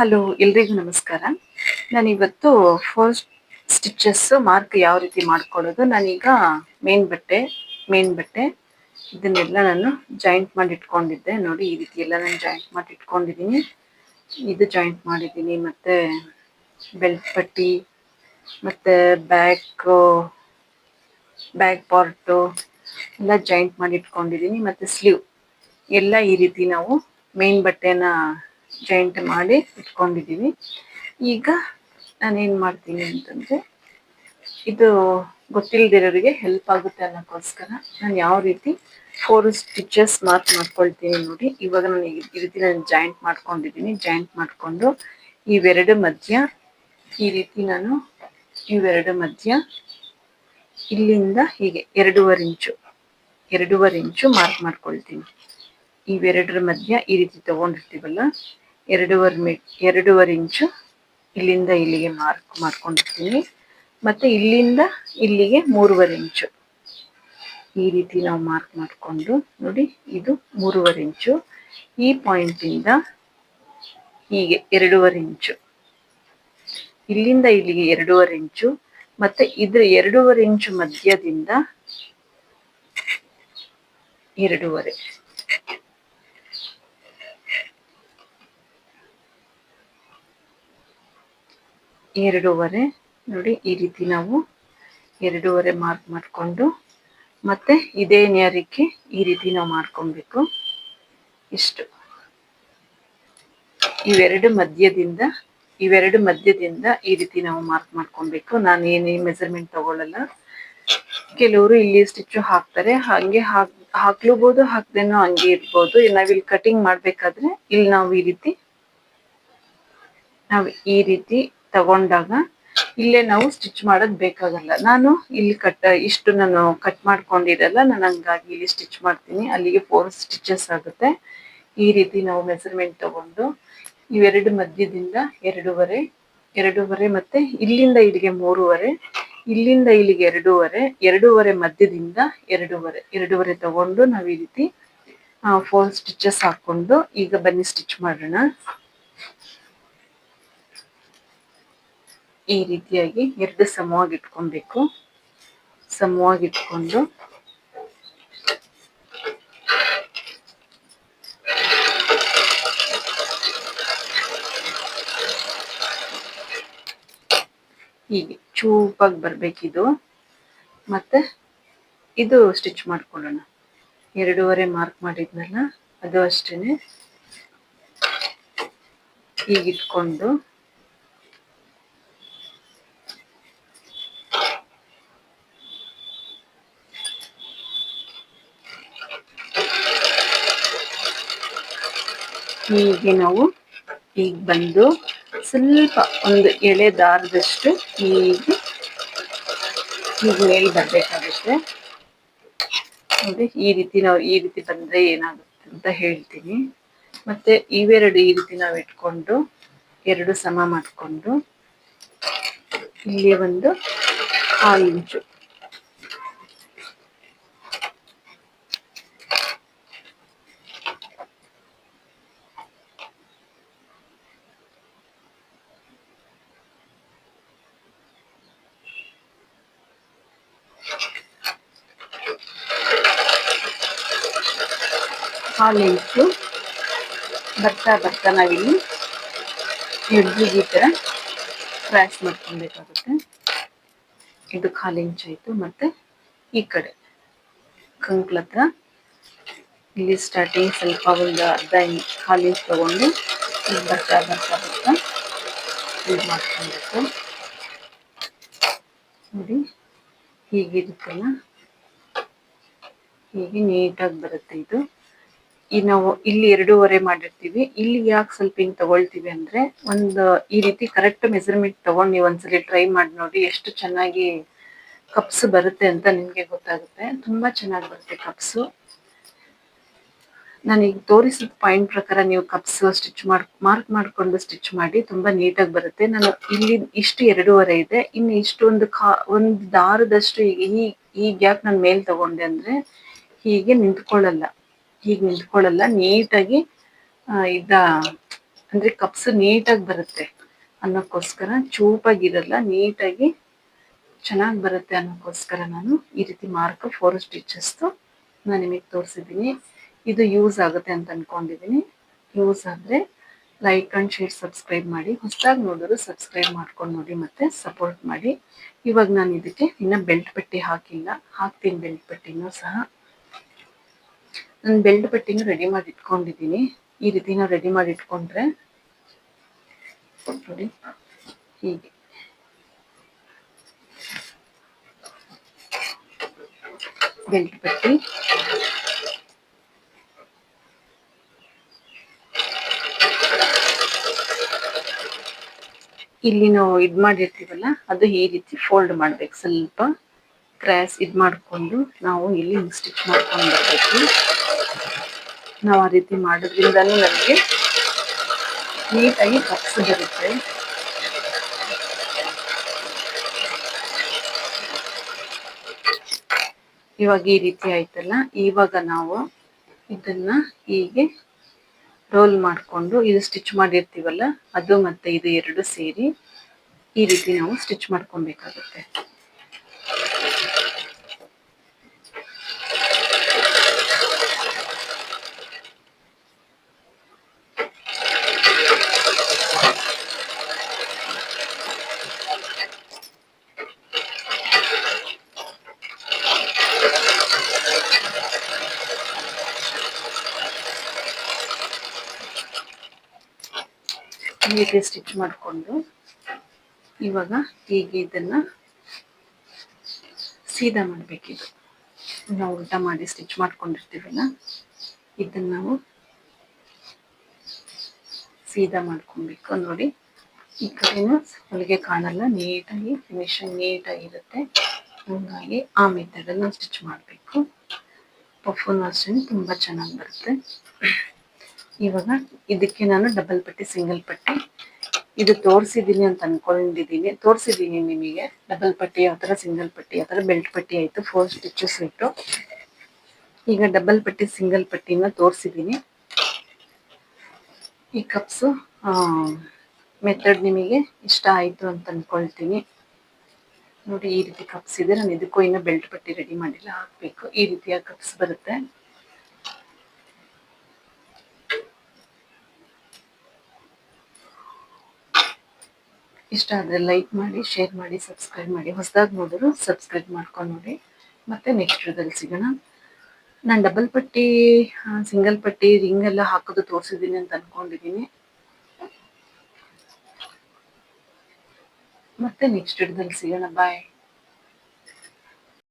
Hello, ಎಲ್ರಿಗೂ ನಮಸ್ಕಾರ. ನಾನಿವತ್ತು ಫಸ್ಟ್ ಸ್ಟಿಚಸ್ ಮಾರ್ಕ್ ಯಾವ ರೀತಿ ಮಾಡ್ಕೊಳ್ಳೋದು, ನಾನೀಗ ಮೇನ್ ಬಟ್ಟೆ ಮೇನ್ ಬಟ್ಟೆ, ಇದನ್ನೆಲ್ಲ ನಾನು ಜಾಯಿಂಟ್ ಮಾಡಿ ಇಟ್ಕೊಂಡಿದ್ದೆ ನೋಡಿ, ಈ ರೀತಿ ಎಲ್ಲ ನಾನು ಜಾಯಿಂಟ್ ಮಾಡಿ ಇಟ್ಕೊಂಡಿದ್ದೀನಿ ಇದು ಜಾಯಿಂಟ್ ಮಾಡಿದ್ದೀನಿ. ಮತ್ತು ಬೆಲ್ಟ್ ಪಟ್ಟಿ, ಮತ್ತು ಬ್ಯಾಕ್ ಬ್ಯಾಕ್ ಪಾರ್ಟು ಎಲ್ಲ ಜಾಯಿಂಟ್ ಮಾಡಿ ಇಟ್ಕೊಂಡಿದ್ದೀನಿ ಮತ್ತು ಸ್ಲೀವ್ ಎಲ್ಲ ಈ ರೀತಿ ನಾವು ಮೇನ್ ಬಟ್ಟೆನ ಜಾಯಿಂಟ್ ಮಾಡಿ ಇಟ್ಕೊಂಡಿದ್ದೀವಿ ಈಗ ನಾನೇನು ಮಾಡ್ತೀನಿ ಅಂತಂದರೆ, ಇದು ಗೊತ್ತಿಲ್ಲದಿರೋರಿಗೆ ಹೆಲ್ಪ್ ಆಗುತ್ತೆ ಅನ್ನೋಕ್ಕೋಸ್ಕರ ನಾನು ಯಾವ ರೀತಿ ಫೋರ್ ಸ್ಟಿಚಸ್ ಮಾರ್ಕ್ ಮಾಡ್ಕೊಳ್ತೀನಿ ನೋಡಿ. ಇವಾಗ ನಾನು ಈ ರೀತಿ ನಾನು ಜಾಯಿಂಟ್ ಮಾಡ್ಕೊಂಡಿದ್ದೀನಿ ಜಾಯಿಂಟ್ ಮಾಡಿಕೊಂಡು ಇವೆರಡು ಮಧ್ಯ ಈ ರೀತಿ ನಾನು ಇವೆರಡು ಮಧ್ಯ ಇಲ್ಲಿಂದ ಹೀಗೆ ಎರಡೂವರೆ ಇಂಚು ಎರಡೂವರೆ ಇಂಚು ಮಾರ್ಕ್ ಮಾಡ್ಕೊಳ್ತೀನಿ. ಇವೆರಡರ ಮಧ್ಯ ಈ ರೀತಿ ತಗೊಂಡಿರ್ತೀವಲ್ಲ ಎರಡೂವರೆ ಮೀ, ಎರಡೂವರೆ ಇಂಚು ಇಲ್ಲಿಂದ ಇಲ್ಲಿಗೆ ಮಾರ್ಕ್ ಮಾಡ್ಕೊಂಡಿರ್ತೀನಿ. ಮತ್ತೆ ಇಲ್ಲಿಂದ ಇಲ್ಲಿಗೆ ಮೂರುವರೆ ಇಂಚು. ಈ ರೀತಿ ನಾವು ಮಾರ್ಕ್ ಮಾಡಿಕೊಂಡು ನೋಡಿ, ಇದು ಮೂರುವರೆ ಇಂಚು. ಈ ಪಾಯಿಂಟಿಂದ ಹೀಗೆ ಎರಡೂವರೆ ಇಂಚು. ಇಲ್ಲಿಂದ ಇಲ್ಲಿಗೆ ಎರಡೂವರೆ ಇಂಚು. ಮತ್ತೆ ಇದ್ರ ಎರಡೂವರೆ ಇಂಚು ಮಧ್ಯದಿಂದ ಎರಡೂವರೆ. ಎರಡೂವರೆ, ನೋಡಿ ಈ ರೀತಿ ನಾವು ಎರಡೂವರೆ ಮಾರ್ಕ್ ಮಾಡಿಕೊಂಡು ಮತ್ತೆ ಇದೇ ನೇರಕ್ಕೆ ಈ ರೀತಿ ನಾವು ಮಾಡ್ಕೊಬೇಕು. ಇಷ್ಟು. ಇವೆರಡು ಮಧ್ಯದಿಂದ ಇವೆರಡು ಮಧ್ಯದಿಂದ ಈ ರೀತಿ ನಾವು ಮಾರ್ಕ್ ಮಾಡ್ಕೊಬೇಕು. ನಾನು ಏನೇ ಮೆಸರ್ಮೆಂಟ್ ತಗೊಳ್ಳಲ್ಲ ಕೆಲವರು ಇಲ್ಲಿ ಸ್ಟಿಚ್ ಹಾಕ್ತಾರೆ. ಹಂಗೆ ಹಾಕ್ ಹಾಕ್ಲೂಬಹುದು ಹಾಕ್ದೇನೋ ಹಂಗೆ ಇರ್ಬೋದು. ನಾವಿಲ್ಲಿ ಕಟಿಂಗ್ ಮಾಡ್ಬೇಕಾದ್ರೆ ಇಲ್ಲಿ ನಾವು ಈ ರೀತಿ, ನಾವು ಈ ರೀತಿ ತಗೊಂಡಾಗ ಇಲ್ಲೇ ನಾವು ಸ್ಟಿಚ್ ಮಾಡೋದ್ ಬೇಕಾಗಲ್ಲ. ನಾನು ಇಲ್ಲಿ ಕಟ್ ಇಷ್ಟು ನಾನು ಕಟ್ ಮಾಡ್ಕೊಂಡಿರಲ್ಲ, ನಾನು ಹಂಗಾಗಿ ಇಲ್ಲಿ ಸ್ಟಿಚ್ ಮಾಡ್ತೀನಿ. ಅಲ್ಲಿಗೆ ಫೋರ್ ಸ್ಟಿಚಸ್ ಆಗುತ್ತೆ. ಈ ರೀತಿ ನಾವು ಮೆಸರ್ಮೆಂಟ್ ತಗೊಂಡು ಇವೆರಡು ಮಧ್ಯದಿಂದ ಎರಡೂವರೆ ಎರಡೂವರೆ ಮತ್ತೆ ಇಲ್ಲಿಂದ ಇಲ್ಲಿಗೆ ಮೂರುವರೆ, ಇಲ್ಲಿಂದ ಇಲ್ಲಿಗೆ ಎರಡೂವರೆ ಎರಡೂವರೆ ಮಧ್ಯದಿಂದ ಎರಡೂವರೆ ಎರಡೂವರೆ ತಗೊಂಡು ನಾವು ಈ ರೀತಿ ಫೋರ್ ಸ್ಟಿಚಸ್ ಹಾಕೊಂಡು ಈಗ ಬನ್ನಿ ಸ್ಟಿಚ್ ಮಾಡೋಣ. ಈ ರೀತಿಯಾಗಿ ಎರಡು ಸಮವಾಗಿ ಇಟ್ಕೊಬೇಕು ಸಮವಾಗಿ ಇಟ್ಕೊಂಡು ಹೀಗೆ ಚೂಪಾಗಿ ಬರಬೇಕಿದು. ಮತ್ತೆ ಇದು ಸ್ಟಿಚ್ ಮಾಡ್ಕೊಳ್ಳೋಣ. ಎರಡೂವರೆ ಮಾರ್ಕ್ ಮಾಡಿದ್ನಲ್ಲ, ಅದು ಅಷ್ಟೇನೆ. ಹೀಗಿಟ್ಕೊಂಡು. ಹೀಗೆ ನಾವು ಈಗ ಬಂದು ಸ್ವಲ್ಪ ಒಂದು ಎಳೆ ದಾರದಷ್ಟು ಹೀಗೆ ಹೀಗೆ ಮೇಲೆ ಬರಬೇಕಾಗುತ್ತೆ ನೋಡಿ, ಈ ರೀತಿ ನಾವು ಈ ರೀತಿ ಬಂದ್ರೆ ಏನಾಗುತ್ತೆ ಅಂತ ಹೇಳ್ತೀನಿ. ಮತ್ತೆ ಇವೆರಡು ಈ ರೀತಿ ನಾವು ಇಟ್ಕೊಂಡು ಎರಡು ಸಮ ಮಾಡಿಕೊಂಡು ಇಲ್ಲಿ ಒಂದು ಕಾಲು ಇಂಚು ಇಟ್ಟು ಬರ್ತಾ ಬರ್ತಾ ನಾವಿಲ್ಲಿ ಎಡ್ಜಿಗೆ ಈ ಥರ ಕ್ರ್ಯಾಶ್ ಮಾಡ್ಕೊಬೇಕಾಗುತ್ತೆ ಇದು ಕಾಲು ಇಂಚ್ ಆಯಿತು ಮತ್ತೆ ಈ ಕಡೆ ಕಂಕ್ಳ ಹತ್ರ. ಇಲ್ಲಿ ಸ್ಟಾರ್ಟಿಂಗ್ ಸ್ವಲ್ಪ ಒಂದು ಅರ್ಧ ಇಂಚ್ ಕಾಲು ಇಂಚ್ ತಗೊಂಡು ಬರ್ತಾ ಬರ್ತಾ ಬರ್ತಾ ಇದು ಮಾಡ್ಕೊಬೇಕು ನೋಡಿ ಹೀಗಿರುತ್ತಲ್ಲ. ಹೀಗೆ ನೀಟಾಗಿ ಬರುತ್ತೆ ಇದು. ಈ ನಾವು ಇಲ್ಲಿ ಎರಡೂವರೆ ಮಾಡಿರ್ತೀವಿ. ಇಲ್ಲಿ ಯಾಕೆ ಸ್ವಲ್ಪ ಹಿಂಗ್ ತಗೊಳ್ತೀವಿ ಅಂದ್ರೆ ಒಂದು ಈ ರೀತಿ ಕರೆಕ್ಟ್ ಮೆಸರ್ಮೆಂಟ್ ತಗೊಂಡು ನೀವು ಒಂದ್ಸಲಿ ಟ್ರೈ ಮಾಡಿ ನೋಡಿ ಎಷ್ಟು ಚೆನ್ನಾಗಿ ಕಪ್ಸ್ ಬರುತ್ತೆ ಅಂತ ನಿಮಗೆ ಗೊತ್ತಾಗುತ್ತೆ. ತುಂಬಾ ಚೆನ್ನಾಗಿ ಬರುತ್ತೆ ಕಪ್ಸು ನಾನೀಗ ತೋರಿಸಿದ ಪಾಯಿಂಟ್ ಪ್ರಕಾರ ನೀವು ಕಪ್ಸ್ ಸ್ಟಿಚ್ ಮಾಡ್ ಮಾರ್ಕ್ ಮಾಡ್ಕೊಂಡು ಸ್ಟಿಚ್ ಮಾಡಿ ತುಂಬಾ ನೀಟಾಗಿ ಬರುತ್ತೆ. ನಾನು ಇಲ್ಲಿ ಇಷ್ಟು ಎರಡೂವರೆ ಇದೆ. ಇನ್ನು ಇಷ್ಟು ಒಂದು ಕಾ, ಒಂದು ದಾರದಷ್ಟು ಈಗ ಈ ಈ ಗ್ಯಾಪ್ ನಾನು ಮೇಲ್ ತಗೊಂಡೆ ಅಂದ್ರೆ ಹೀಗೆ ನಿಂತ್ಕೊಳ್ಳಲ್ಲ. ಹೀಗೆ ನಿಂತ್ಕೊಳ್ಳಲ್ಲ, ನೀಟಾಗಿ ಇದ, ಅಂದ್ರೆ ಕಪ್ಸ್ ನೀಟಾಗಿ ಬರುತ್ತೆ ಅನ್ನೋಕ್ಕೋಸ್ಕರ, ಚೂಪಾಗಿರಲ್ಲ, ನೀಟಾಗಿ ಚೆನ್ನಾಗಿ ಬರುತ್ತೆ ಅನ್ನೋಕ್ಕೋಸ್ಕರ ನಾನು ಈ ರೀತಿ ಮಾರ್ಕ್ ಫೋರ್ ಸ್ಟಿಚಸ್ದು ನಾನು ನಿಮಗೆ ತೋರಿಸಿದ್ದೀನಿ. ಇದು ಯೂಸ್ ಆಗುತ್ತೆ ಅಂತ ಅನ್ಕೊಂಡಿದ್ದೀನಿ ಯೂಸ್ ಆದರೆ ಲೈಕ್ ಆ್ಯಂಡ್ ಶೇರ್, ಸಬ್ಸ್ಕ್ರೈಬ್ ಮಾಡಿ. ಹೊಸದಾಗಿ ನೋಡಿದ್ರು ಸಬ್ಸ್ಕ್ರೈಬ್ ಮಾಡ್ಕೊಂಡು ನೋಡಿ ಮತ್ತೆ ಸಪೋರ್ಟ್ ಮಾಡಿ. ಇವಾಗ ನಾನು ಇದಕ್ಕೆ ಇನ್ನೂ ಬೆಲ್ಟ್ ಪಟ್ಟಿ ಹಾಕಿಲ್ಲ. ಹಾಕ್ತೀನಿ ಬೆಲ್ಟ್ ಪಟ್ಟಿನೂ ಸಹ. ನಾನು ಬೆಲ್ಟ್ ಪಟ್ಟಿನೂ ರೆಡಿ ಮಾಡಿ ಇಟ್ಕೊಂಡಿದ್ದೀನಿ ಈ ರೀತಿ ನಾವು ರೆಡಿ ಮಾಡಿ ಇಟ್ಕೊಂಡ್ರೆ ನೋಡಿ, ಹೀಗೆ. ಬೆಲ್ಟ್ ಪಟ್ಟಿ. ಇಲ್ಲಿ ನಾವು ಇದ್ ಮಾಡಿರ್ತೀವಲ್ಲ, ಅದು ಈ ರೀತಿ ಫೋಲ್ಡ್ ಮಾಡ್ಬೇಕು ಸ್ವಲ್ಪ. ಕ್ರಾಸ್ ಇದ್ ಮಾಡ್ಕೊಂಡು ನಾವು ಇಲ್ಲಿ ಸ್ಟಿಚ್ ಮಾಡ್ಕೊಂಡು ಬರ್ಬೇಕು. ನಾವು ಆ ರೀತಿ ಮಾಡೋದ್ರಿಂದನೂ ನಮಗೆ ನೀಟಾಗಿ ಕಪ್ಸ್ ಬರುತ್ತೆ. ಇವಾಗ ಈ ರೀತಿ ಆಯ್ತಲ್ಲ? ಇವಾಗ ನಾವು ಇದನ್ನ ಹೀಗೆ ರೋಲ್ ಮಾಡಿಕೊಂಡು ಇದು ಸ್ಟಿಚ್ ಮಾಡಿರ್ತೀವಲ್ಲ, ಅದು ಮತ್ತೆ ಇದು ಎರಡು ಸೇರಿ ಈ ರೀತಿ ನಾವು ಸ್ಟಿಚ್ ಮಾಡ್ಕೊಬೇಕಾಗುತ್ತೆ. ರೀತಿ ಸ್ಟಿಚ್ ಮಾಡಿಕೊಂಡು ಇವಾಗ ಹೀಗೆ ಇದನ್ನ ಸೀದಾ ಮಾಡಬೇಕಿದು. ನಾವು ಊಟ ಮಾಡಿ ಸ್ಟಿಚ್ ಮಾಡ್ಕೊಂಡಿರ್ತೀವಲ್ಲ, ಇದನ್ನ ನಾವು ಸೀದಾ ಮಾಡ್ಕೊಬೇಕು. ನೋಡಿ, ಈ ಕಡೆನೂ ಹೊಲಿಗೆ ಕಾಣಲ್ಲ, ನೀಟಾಗಿ ಫಿನಿಶಿಂಗ್ ನೀಟಾಗಿರುತ್ತೆ ಹಂಗಾಗಿ ಆ ಮೆಥಡನ್ನು ಸ್ಟಿಚ್ ಮಾಡಬೇಕು. ಪಫನ್ ಅಷ್ಟೇ ತುಂಬ ಚೆನ್ನಾಗಿ ಬರುತ್ತೆ. ಇವಾಗ ಇದಕ್ಕೆ ನಾನು ಡಬಲ್ ಪಟ್ಟಿ ಸಿಂಗಲ್ ಪಟ್ಟಿ. ಇದು ತೋರಿಸಿದ್ದೀನಿ ಅಂತ ಅನ್ಕೊಂಡಿದ್ದೀನಿ ತೋರಿಸಿದ್ದೀನಿ ನಿಮಗೆ ಡಬಲ್ ಪಟ್ಟಿ ಯಾವ ಥರ ಸಿಂಗಲ್ ಪಟ್ಟಿ ಯಾವ ಥರ ಬೆಲ್ಟ್ ಪಟ್ಟಿ ಆಯಿತು ಫೋರ್ ಸ್ಟಿಚಸ್ ಇಟ್ಟು. ಈಗ ಡಬಲ್ ಪಟ್ಟಿ ಸಿಂಗಲ್ ಪಟ್ಟಿನ ತೋರಿಸಿದ್ದೀನಿ ಈ ಕಪ್ಸು ಮೆಥಡ್ ನಿಮಗೆ ಇಷ್ಟ ಆಯಿತು ಅಂತ ಅಂದ್ಕೊಳ್ತೀನಿ ನೋಡಿ ಈ ರೀತಿ ಕಪ್ಸ್ ಇದೆ. ನಾನು ಇದಕ್ಕೂ ಇನ್ನೂ ಬೆಲ್ಟ್ ಪಟ್ಟಿ ರೆಡಿ ಮಾಡಿಲ್ಲ. ಹಾಕಬೇಕು. ಈ ರೀತಿಯ ಕಪ್ಸ್ ಬರುತ್ತೆ. ಇಷ್ಟ ಆದರೆ ಲೈಕ್ ಮಾಡಿ ಶೇರ್ ಮಾಡಿ ಸಬ್ಸ್ಕ್ರೈಬ್ ಮಾಡಿ. ಹೊಸದಾಗಿ ನೋಡಿದ್ರು ಸಬ್ಸ್ಕ್ರೈಬ್ ಮಾಡ್ಕೊಂಡು ನೋಡಿ ಮತ್ತೆ ನೆಕ್ಸ್ಟ್ ವಿಡಿಯೋದಲ್ಲಿ ಸಿಗೋಣ. ನಾನು ಡಬಲ್ ಪಟ್ಟಿ ಸಿಂಗಲ್ ಪಟ್ಟಿ ರಿಂಗ್ ಎಲ್ಲ ಹಾಕೋದು ತೋರಿಸಿದ್ದೀನಿ ಅಂತ ಅಂದ್ಕೊಂಡಿದ್ದೀನಿ ಮತ್ತೆ ನೆಕ್ಸ್ಟ್ ವಿಡಿಯೋದಲ್ಲಿ ಸಿಗೋಣ. ಬಾಯ್